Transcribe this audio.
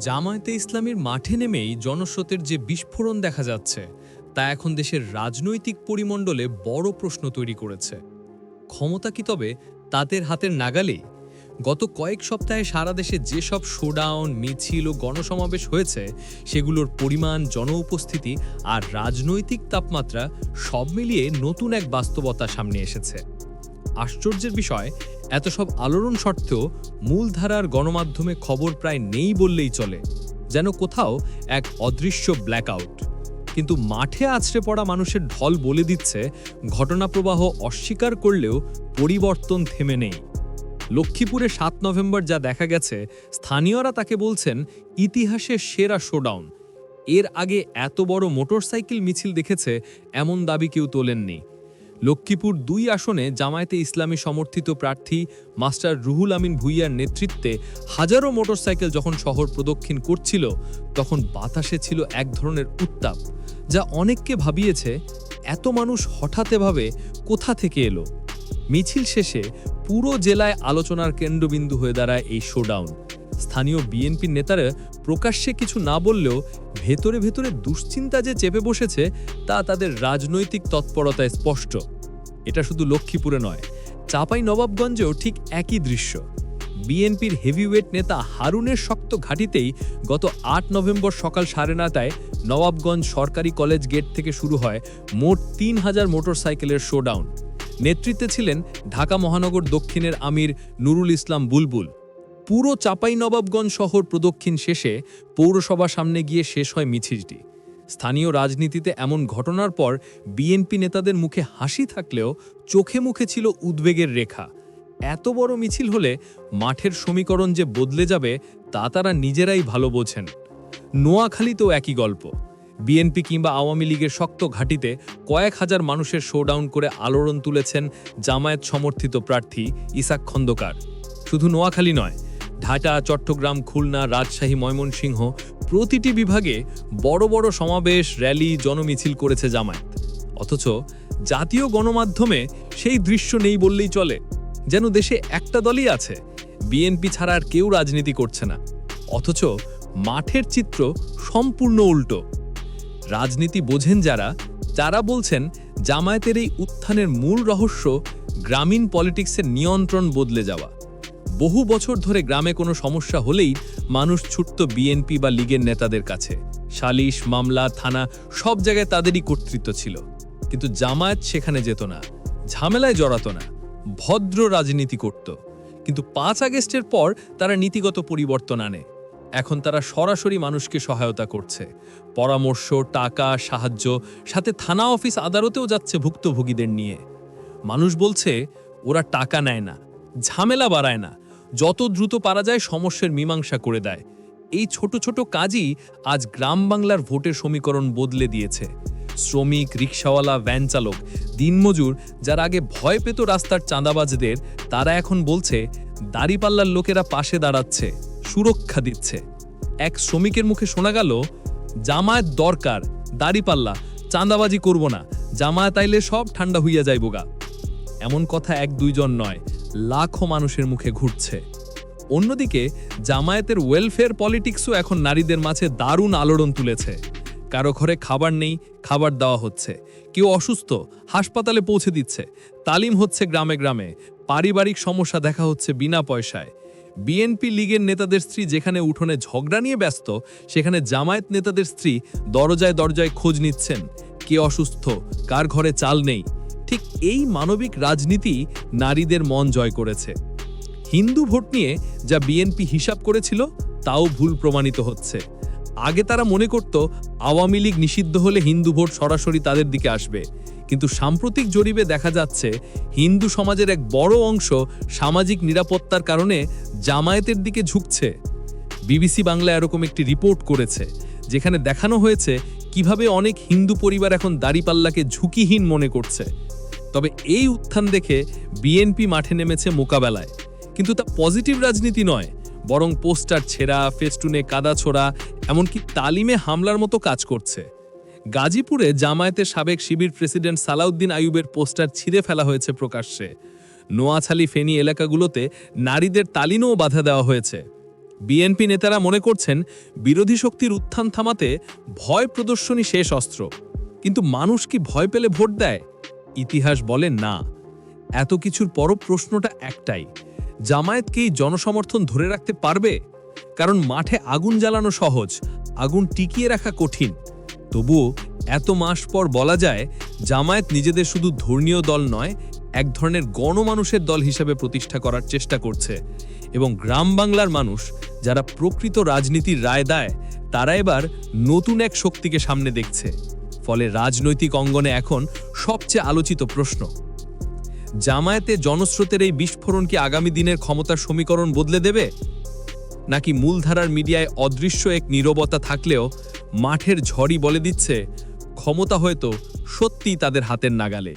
জামায়াতে ইসলামীর মাঠে নেমেই জনস্রোতের যে বিস্ফোরণ দেখা যাচ্ছে, তা এখন দেশের রাজনৈতিক পরিমণ্ডলে বড় প্রশ্ন তৈরি করেছে। ক্ষমতা কি তবে তাদের হাতের নাগালেই? গত কয়েক সপ্তাহে সারা দেশে যেসব শোডাউন, মিছিল ও গণসমাবেশ হয়েছে, সেগুলোর পরিমাণ জন উপস্থিতি আর রাজনৈতিক তাপমাত্রা সব মিলিয়ে নতুন এক বাস্তবতা সামনে এসেছে। আশ্চর্যের বিষয় এত সব আলোড়ন সত্ত্বেও মূলধারার গণমাধ্যমে খবর প্রায় নেই বললেই চলে, যেন কোথাও এক অদৃশ্য ব্ল্যাকআউট কিন্তু মাঠে আছড়ে পড়া মানুষের ঢল বলে দিচ্ছে, ঘটনাপ্রবাহ অস্বীকার করলেও পরিবর্তন থেমে নেই। লক্ষ্মীপুরে সাত নভেম্বর যা দেখা গেছে, স্থানীয়রা তাকে বলছেন ইতিহাসের সেরা শোডাউন এর আগে এত বড় মোটরসাইকেল মিছিল দেখেছে, এমন দাবি কেউ তোলেননি। লক্ষ্মীপুর দুই আসনে জামায়াতে ইসলামী সমর্থিত প্রার্থী মাস্টার রুহুল আমিন ভুইয়ার নেতৃত্বে হাজারো মোটরসাইকেল যখন শহর প্রদক্ষিণ করছিল, তখন বাতাসে ছিল এক ধরনের উত্তাপ, যা অনেককে ভাবিয়েছে এত মানুষ হঠাৎ এভাবে কোথা থেকে এলো? মিছিল শেষে পুরো জেলায় আলোচনার কেন্দ্রবিন্দু হয়ে দাঁড়ায় এই শোডাউন। স্থানীয় বিএনপির নেতারা প্রকাশ্যে কিছু না বললেও ভেতরে ভেতরে দুশ্চিন্তা যে চেপে বসেছে তা তাদের রাজনৈতিক তৎপরতায় স্পষ্ট। এটা শুধু লক্ষ্মীপুরে নয় চাপাই নবাবগঞ্জেও ঠিক একই দৃশ্য। বিএনপির হেভিওয়েট নেতা হারুনের শক্ত ঘাঁটিতেই গত আট নভেম্বর সকাল সাড়ে নটায় নবাবগঞ্জ সরকারি কলেজ গেট থেকে শুরু হয় মোট তিন হাজার মোটরসাইকেলের শোডাউন। নেতৃত্বে ছিলেন ঢাকা মহানগর দক্ষিণের আমির নুরুল ইসলাম বুলবুল। পুরো চাপাই নবাবগঞ্জ শহর প্রদক্ষিণ শেষে পৌরসভা সামনে গিয়ে শেষ হয় মিছিলটি। স্থানীয় রাজনীতিতে এমন ঘটনার পর বিএনপি নেতাদের মুখে হাসি থাকলেও চোখে মুখে ছিল উদ্বেগের রেখা। এত বড় মিছিল হলে মাঠের সমীকরণ যে বদলে যাবে তা তারা নিজেরাই ভালো বোঝেন। নোয়াখালীতেও একই গল্প। বিএনপি কিংবা আওয়ামী লীগের শক্ত ঘাঁটিতে কয়েক হাজার মানুষের শোডাউন করে আলোড়ন তুলেছেন জামায়াত সমর্থিত প্রার্থী ইসাক খন্দকার। শুধু নোয়াখালী নয় ঢাকা চট্টগ্রাম, খুলনা, রাজশাহী, ময়মনসিংহ প্রতিটি বিভাগে বড় বড় সমাবেশ, র্যালি, জনমিছিল করেছে জামায়াত। অথচ জাতীয় গণমাধ্যমে সেই দৃশ্য নেই বললেই চলে, যেন দেশে একটা দলই আছে, বিএনপি ছাড়া আর কেউ রাজনীতি করছে না। অথচ মাঠের চিত্র সম্পূর্ণ উল্টো। রাজনীতি বোঝেন যারা যারা বলছেন জামায়াতের এই উত্থানের মূল রহস্য গ্রামীণ পলিটিক্সের নিয়ন্ত্রণ বদলে যাওয়া। বহু বছর ধরে গ্রামে কোনো সমস্যা হলেই মানুষ ছুটত বিএনপি বা লীগের নেতাদের কাছে। সালিশ, মামলা, থানা সব জায়গায় তাদেরই কর্তৃত্ব ছিল। কিন্তু জামায়াত সেখানে যেত না, ঝামেলায় জড়াত না, ভদ্র রাজনীতি করত। কিন্তু পাঁচ আগস্টের পর তারা নীতিগত পরিবর্তন আনে। এখন তারা সরাসরি মানুষকে সহায়তা করছে। পরামর্শ, টাকা, সাহায্য, সাথে থানা অফিস আদালতেও যাচ্ছে ভুক্তভোগীদের নিয়ে। মানুষ বলছে, ওরা টাকা নেয় না, ঝামেলা বাড়ায় না যত দ্রুত পারা যায় সমস্যার মীমাংসা করে দেয়। এই ছোট ছোট কাজই আজ গ্রাম বাংলার ভোটের সমীকরণ বদলে দিয়েছে। শ্রমিক, রিক্সাওয়ালা, ভ্যান চালক, দিনমজুর যারা আগে ভয় পেত রাস্তার চাঁদাবাজদের, তারা এখন বলছে, দাড়িপাল্লার লোকেরা পাশে দাঁড়াচ্ছে, সুরক্ষা দিচ্ছে। এক শ্রমিকের মুখে শোনা গেল, জামায়াত দরকার, দাড়িপাল্লা, চাঁদাবাজি করব না, জামায়াত আইলে সব ঠান্ডা হইয়া যাইবগা। এমন কথা এক দুইজন নয় লাখো মানুষের মুখে ঘুরছে। অন্যদিকে, জামায়াতের ওয়েলফেয়ার পলিটিক্সও এখন নারীদের মাঝে দারুণ আলোড়ন তুলেছে। কারও ঘরে খাবার নেই, খাবার দেওয়া হচ্ছে। কেউ অসুস্থ, হাসপাতালে পৌঁছে দিচ্ছে। তালিম হচ্ছে গ্রামে গ্রামে। পারিবারিক সমস্যা দেখা হচ্ছে বিনা পয়সায়। বিএনপি লীগের নেতাদের স্ত্রী যেখানে উঠোনে ঝগড়া নিয়ে ব্যস্ত, সেখানে জামায়াত নেতাদের স্ত্রী দরজায় দরজায় খোঁজ নিচ্ছেন। কে অসুস্থ, কার ঘরে চাল নেই ঠিক এই মানবিক রাজনীতি নারীদের মন জয় করেছে। হিন্দু ভোট নিয়ে যা বিএনপি হিসাব করেছিল, তাও ভুল প্রমাণিত হচ্ছে। আগে তারা মনে করত, আওয়ামী লীগ নিষিদ্ধ হলে হিন্দু ভোট সরাসরি তাদের দিকে আসবে। কিন্তু সাম্প্রতিক জরিপে দেখা যাচ্ছে, হিন্দু সমাজের এক বড় অংশ সামাজিক নিরাপত্তার কারণে জামায়াতের দিকে ঝুঁকছে। বিবিসি বাংলা এরকম একটি রিপোর্ট করেছে, যেখানে দেখানো হয়েছে কীভাবে অনেক হিন্দু পরিবার এখন দাড়িপাল্লাকে ঝুঁকিহীন মনে করছে। তবে এই উত্থান দেখে বিএনপি মাঠে নেমেছে মোকাবেলায়। কিন্তু তা পজিটিভ রাজনীতি নয়, বরং পোস্টার ছেঁড়া, ফেস্টুনে কাদা ছোড়া, এমনকি তালিমে হামলার মতো কাজ করছে। গাজীপুরে জামায়াতের সাবেক শিবির প্রেসিডেন্ট সালাউদ্দিন আইয়ুবের পোস্টার ছিঁড়ে ফেলা হয়েছে প্রকাশ্যে। নোয়াছালি ফেনী এলাকাগুলোতে নারীদের তালিনও বাধা দেওয়া হয়েছে। বিএনপি নেতারা মনে করছেন, বিরোধী শক্তির উত্থান থামাতে ভয় প্রদর্শনী শেষ অস্ত্র। কিন্তু মানুষ কি ভয় পেলে ভোট দেয়? ইতিহাস বলে না। এত কিছুর পরও প্রশ্নটা একটাই, জামায়াতকেই জনসমর্থন ধরে রাখতে পারবে? কারণ মাঠে আগুন জ্বালানো সহজ, আগুন টিকিয়ে রাখা কঠিন। তবুও এত মাস পর বলা যায়, জামায়াত নিজেদের শুধু ধর্মীয় দল নয়, এক ধরনের গণমানুষের দল হিসেবে প্রতিষ্ঠা করার চেষ্টা করছে। এবং গ্রাম বাংলার মানুষ, যারা প্রকৃত রাজনীতির রায় দেয়, তারা এবার নতুন এক শক্তিকে সামনে দেখছে। ফলে রাজনৈতিক অঙ্গনে এখন সবচেয়ে আলোচিত প্রশ্ন। জামায়াতে জনস্রোতের এই বিস্ফোরণ কি আগামী দিনের ক্ষমতার সমীকরণ বদলে দেবে? নাকি মূলধারার মিডিয়ায় অদৃশ্য এক নীরবতা থাকলেও মাঠের ঝড়ই বলে দিচ্ছে, ক্ষমতা হয়তো সত্যিই তাদের হাতের নাগালে।